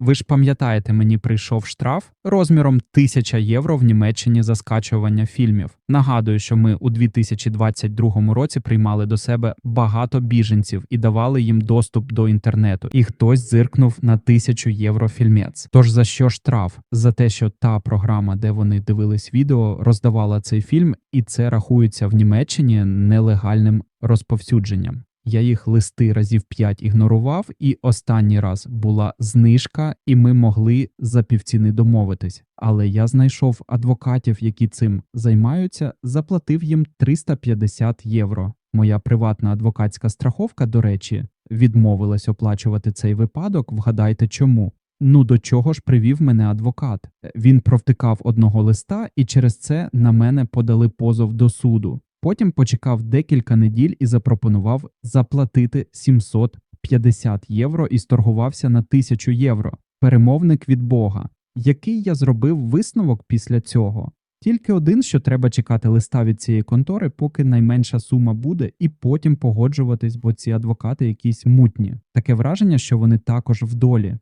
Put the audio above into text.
Ви ж пам'ятаєте, мені прийшов штраф розміром 1000 євро в Німеччині за скачування фільмів. Нагадую, що ми у 2022 році приймали до себе багато біженців і давали їм доступ до інтернету. І хтось зиркнув на 1000 євро фільмець. Тож за що штраф? За те, що та програма, де вони дивились відео, роздавала цей фільм, і це рахується в Німеччині нелегальним розповсюдженням. Я їх листи разів п'ять ігнорував, і останній раз була знижка, і ми могли за півціни домовитись. Але я знайшов адвокатів, які цим займаються, заплатив їм 350 євро. Моя приватна адвокатська страховка, до речі, відмовилась оплачувати цей випадок. Вгадайте чому. Ну до чого ж привів мене адвокат? Він провтикав одного листа, і через це на мене подали позов до суду. Потім почекав декілька неділь і запропонував заплатити 750 євро і сторгувався на 1000 євро. Перемовник від Бога. Який я зробив висновок після цього? Тільки один, що треба чекати листа від цієї контори, поки найменша сума буде, і потім погоджуватись, бо ці адвокати якісь мутні. Таке враження, що вони також в долі.